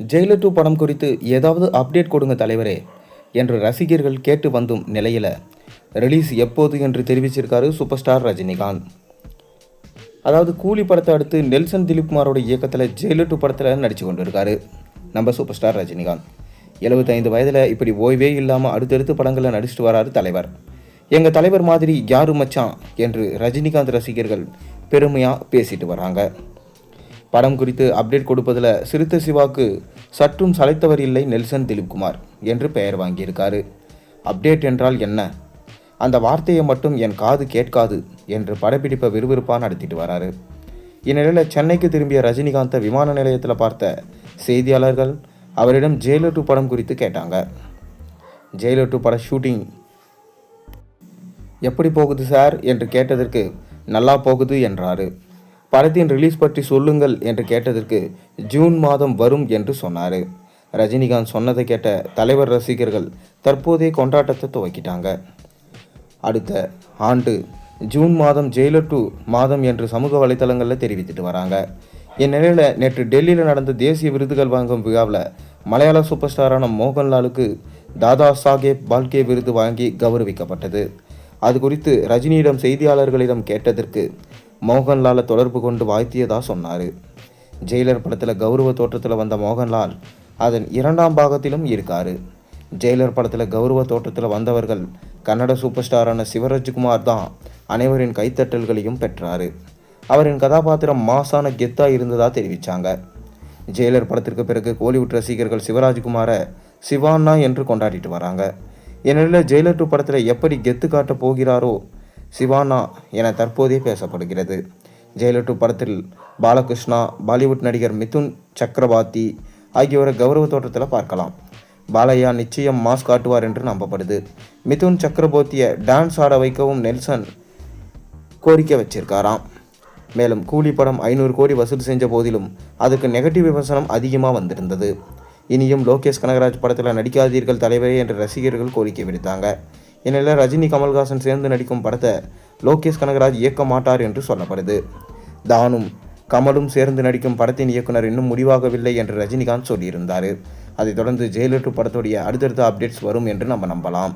Jailer two படம் குறித்து ஏதாவது அப்டேட் கொடுங்க தலைவரே என்று ரசிகர்கள் கேட்டு வந்தும் நிலையில். ரிலீஸ் எப்போது என்று தெரிவிச்சிருக்காரு சூப்பர் ஸ்டார் ரஜினிகாந்த். அதாவது கூலி படத்தை அடுத்து நெல்சன் திலீப்குமாரோட இயக்கத்தில் ஜெயிலர் டூ படத்தில் நடித்து கொண்டு இருக்காரு நம்ம சூப்பர் ஸ்டார் ரஜினிகாந்த். எழுபத்தைந்து வயதில் இப்படி ஓய்வே இல்லாமல் அடுத்தடுத்து படங்களில் நடிச்சிட்டு வராரு தலைவர். எங்கள் தலைவர் மாதிரி யாரு மச்சான்? என்று ரஜினிகாந்த் ரசிகர்கள் பெருமையாக பேசிட்டு வராங்க. படம் குறித்து அப்டேட் கொடுப்பதில் சிறுத்தை சிவாக்கு சற்றும் சளைத்தவர் இல்லை நெல்சன் திலீப்குமார் என்று பெயர் வாங்கியிருக்காரு. அப்டேட் என்றால் என்ன? அந்த வார்த்தையை மட்டும் என் காது கேட்காது என்று படப்பிடிப்பை விறுவிறுப்பாக நடத்திட்டு வராரு. இந்நிலையில் சென்னைக்கு திரும்பிய ரஜினிகாந்தை விமான நிலையத்தில் பார்த்த செய்தியாளர்கள் அவரிடம் ஜெயிலர் டூ படம் குறித்து கேட்டாங்க. ஜெயிலர் டூ பட ஷூட்டிங் எப்படி போகுது சார்? என்று கேட்டதற்கு நல்லா போகுது என்றாரு. படத்தின் ரிலீஸ் பற்றி சொல்லுங்கள் என்று கேட்டதற்கு ஜூன் மாதம் வரும் என்று சொன்னார். ரஜினிகாந்த் சொன்னதை கேட்ட தலைவர் ரசிகர்கள் தற்போதைய கொண்டாட்டத்தை துவக்கிட்டாங்க. அடுத்த ஆண்டு ஜூன் மாதம் ஜெயிலர் டூ மாதம் என்று சமூக வலைத்தளங்களில் தெரிவித்துட்டு வராங்க. இந்நிலையில் நேற்று டெல்லியில் நடந்த தேசிய விருதுகள் வாங்கும் விழாவில் மலையாள சூப்பர் ஸ்டாரான மோகன்லாலுக்கு தாதா சாஹேப் பால்கே விருது வாங்கி கௌரவிக்கப்பட்டது. அது குறித்து ரஜினியிடம் செய்தியாளர்களிடம் கேட்டதற்கு மோகன்லாலை தொடர்பு கொண்டு வாழ்த்தியதா சொன்னார். ஜெயிலர் படத்தில் கௌரவ தோற்றத்தில் வந்த மோகன்லால் அதன் இரண்டாம் பாகத்திலும் இருக்கார். ஜெயிலர் படத்தில் கௌரவ தோற்றத்தில் வந்தவர்கள் கன்னட சூப்பர் ஸ்டாரான சிவராஜ்குமார் தான் அனைவரின் கைத்தட்டல்களையும் பெற்றார். அவரின் கதாபாத்திரம் மாசான கெத்தா இருந்ததா தெரிவித்தாங்க ஜெயிலர் படத்திற்கு பிறகு கோலிவுட் ரசிகர்கள் சிவராஜ்குமாரை சிவானா என்று கொண்டாடிட்டு வராங்க. ஏனெனில் ஜெயிலர் டூ படத்தில் எப்படி கெத்து காட்ட போகிறாரோ சிவானா என தற்போதே பேசப்படுகிறது. ஜெயலட்டு படத்தில் பாலகிருஷ்ணா பாலிவுட் நடிகர் மிதுன் சக்கரவர்த்தி ஆகியோரை கௌரவ தோற்றத்தில் பார்க்கலாம். பாலையா நிச்சயம் மாஸ் காட்டுவார் என்று நம்பப்படுது. மிதுன் சக்கரவர்த்தியை டான்ஸ் ஆட வைக்கவும் நெல்சன் கோரிக்கை வச்சிருக்காராம். மேலும் கூலி படம் ஐநூறு கோடி வசூல் செஞ்ச போதிலும் அதுக்கு நெகட்டிவ் விமர்சனம் அதிகமாக வந்திருந்தது. இனியும் லோகேஷ் கனகராஜ் படத்தில் நடிக்காதீர்கள் தலைவரே என்று ரசிகர்கள் கோரிக்கை விடுத்தாங்க. இந்நிலையில் ரஜினி கமல்ஹாசன் சேர்ந்து நடிக்கும் படத்தை லோகேஷ் கனகராஜ் இயக்க மாட்டார் என்று சொல்லப்படுது. தானும் கமலும் சேர்ந்து நடிக்கும் படத்தின் இயக்குனர் இன்னும் முடிவாகவில்லை என்று ரஜினிகாந்த் சொல்லியிருந்தார். அதைத் தொடர்ந்து ஜெயலலிதா படத்துடைய அடுத்தடுத்த அப்டேட்ஸ் வரும் என்று நம்ம நம்பலாம்.